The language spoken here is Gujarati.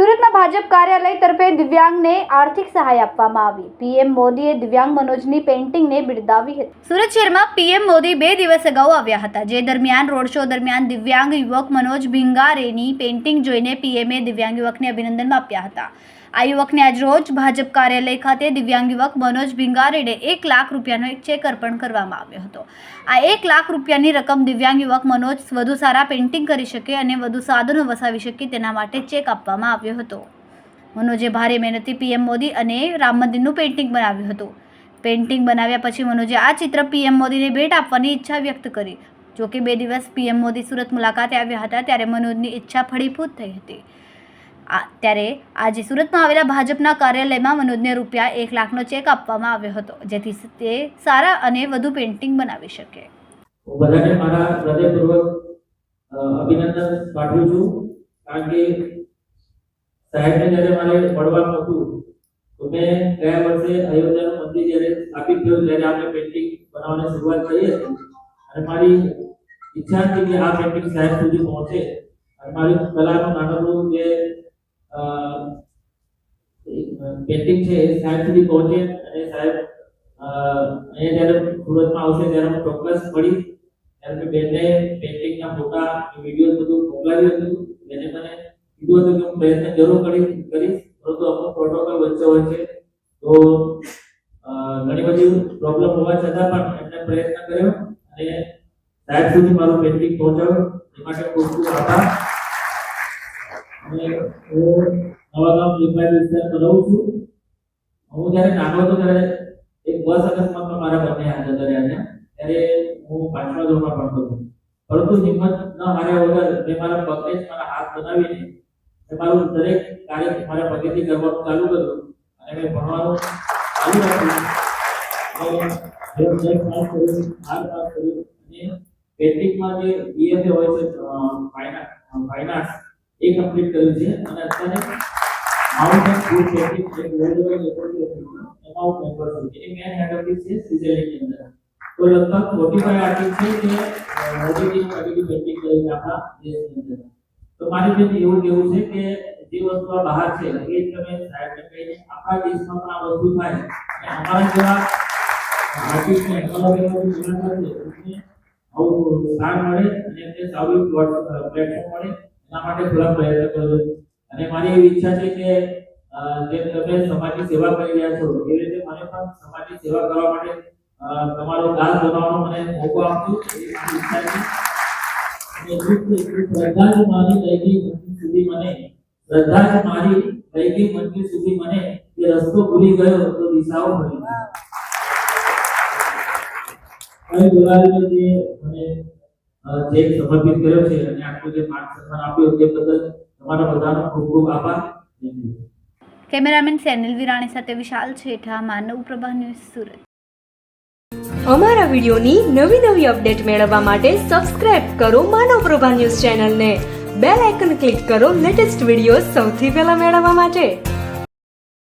સુરતમાં ભાજપ કાર્યાલય તરફે દિવ્યાંગને આર્થિક સહાય આપવામાં આવી. પીએમ મોદીએ દિવ્યાંગ મનોજની પેઇન્ટિંગને બિરદાવી હતી. સુરત શહેરમાં પીએમ મોદી બે દિવસ અગાઉ આવ્યા હતા. જે દરમિયાન, રોડ શો દરમિયાન દિવ્યાંગ યુવક મનોજ ભિંગારેની પેઇન્ટિંગ જોઈને પીએમએ દિવ્યાંગ યુવકને અભિનંદન આપ્યા હતા. આ યુવકને આજ રોજ ભાજપ કાર્યાલય ખાતે દિવ્યાંગ યુવક મનોજ ભીંગારેડે એક લાખ રૂપિયાનો એક ચેક અર્પણ કરવામાં આવ્યો હતો. આ એક લાખ રૂપિયાની રકમ દિવ્યાંગ યુવક મનોજ વધુ સારા પેઇન્ટિંગ કરી શકે અને વધુ સાધનો વસાવી શકે તેના માટે ચેક આપવામાં આવ્યો હતો. મનોજે ભારે મહેનતથી પીએમ મોદી અને રામ મંદિરનું પેઇન્ટિંગ બનાવ્યું હતું. પેઇન્ટિંગ બનાવ્યા પછી મનોજે આ ચિત્ર પીએમ મોદીને ભેટ આપવાની ઈચ્છા વ્યક્ત કરી. જો કે બે દિવસ પીએમ મોદી સુરત મુલાકાતે આવ્યા હતા ત્યારે મનોજની ઈચ્છા ફળીભૂત થઈ હતી. ત્યારે આજે સુરતમાં આવેલા ભાજપના કાર્યાલયમાં મનોજને રૂપિયા એક લાખનો ચેક આપવામાં આવ્યો હતો, જેથી તે સારા અને વધુ પેઇન્ટિંગ બનાવી શકે. બધાને મારા હૃદયપૂર્વક અભિનંદન પાઠવું છું, કારણ કે સાહેબને જ્યારે મારે મળવાનું હતું, તો મેં ગયા વર્ષે અયોધ્યાનું મંદિર જ્યારે સ્થાપિત થયું, ત્યારે આપણે પેઇન્ટિંગ બનાવવાની શરૂઆત કરી હતી. અને મારી ઈચ્છા હતી કે આ પેઇન્ટિંગ સાહેબ સુધી પહોંચે. અને મારી કલાનું નાનકડું જે પેઇન્ટિંગ છે એ સાહેબ સુધી પહોંચે અને સાહેબ અહીંયા જ્યારે સુરતમાં આવશે ત્યારે હું ચોક્કસ પડીશ ત્યારે મેં બેનને પેઇન્ટિંગના ફોટા વીડિયો બધું મોકલાવ્યું હતું. બેને મને કીધું હતું કે હું પ્રયત્ન જરૂર કરીશ કરીશ, પરંતુ અમુક પ્રોટોકોલ વચ્ચે હોય છે. તો ઘણી બધી પ્રોબ્લેમ હોવા છતાં પણ એમને પ્રયત્ન કર્યો અને સાહેબ સુધી મારું પેન્ટિંગ પહોંચાડ્યું. એ માટે ખૂબ ખૂબ આભાર. હું નવાગામ લીંબાયત વિસ્તારમાં રહું છું. હું જ્યારે નાનો હતો ત્યારે એક બસ અકસ્માતમાં મારા બંને હાથ જતા રહ્યા ત્યારે હું પાંચમા ધોરણમાં ભણતો હતો. પરંતુ હિંમત ન હાર્યા વગર મેં મારા પગને જ મારા હાથ બનાવીને મેં મારું દરેક કાર્ય મારા પગેથી કરવાનું ચાલુ કર્યું અને મેં ભણવાનું ચાલુ રાખ્યું. ધોરણ પાસ જે હોય છે ફાઇનાન્સ એ કમ્પ્લીટ કર્યું છે. અને અત્યારે માઉન્ટ ફૂડ પેન્ટિંગ જે વર્લ્ડ વાઇડ એમાં મેમ્બર છું એની મેન હેડ ઓફિસ છે સ્વિટ્ઝરલેન્ડની અંદર. તો લગભગ ફોર્ટી ફાઈવ આર્ટિસ્ટ છે જે મોદીની ક્વોલિટી પેઇન્ટિંગ કરે છે આપણા દેશની અંદર. તો મારી બેન એવું કહેવું છે કે, જે વસ્તુ આ બહાર છે, એ જ તમે કહીને આપણા દેશમાં પણ આ વસ્તુ થાય. અને અમારા જેવા આર્ટિસ્ટને ટેકનોલોજીનો જીવન એમને આવું સ્થાન મળે અને એમને સારું પ્લેટફોર્મ મળે. એના માટે થોડા પ્રયત્ન કરો અને મારી એવી ઈચ્છા છે કે જેમ તમે સમાજની સેવા કરી રહ્યા છો એવી રીતે મને પણ સમાજની સેવા કરવા માટે તમારો દાસ બનાવવાનો મને મોકો આપજો. એવી મારી ઈચ્છા છે. શ્રદ્ધા જ મારી સુધી મને શ્રદ્ધા જ મારી લઈ ગઈ સુધી મને એ રસ્તો ભૂલી ગયો તો દિશાઓ ભૂલી ગઈ. અને દુલાલને જે મને અ, જે સમર્પિત કર્યો છે અને આટલું જે માન સન્માન આપ્યું તે બદલ તમારા બધાનો ખૂબ ખૂબ આભાર. કેમેરામેન સેનિલ વિરાણી સાથે વિશાલ છેઠા માનવ પ્રભા ન્યૂઝ સુરત. અમારા વિડિયોની નવી નવી અપડેટ મેળવવા માટે સબસ્ક્રાઇબ કરો માનવ પ્રભા ન્યૂઝ ચેનલને. બેલ આઇકન ક્લિક કરો લેટેસ્ટ વીડિયો સૌથી પહેલા મેળવવા માટે.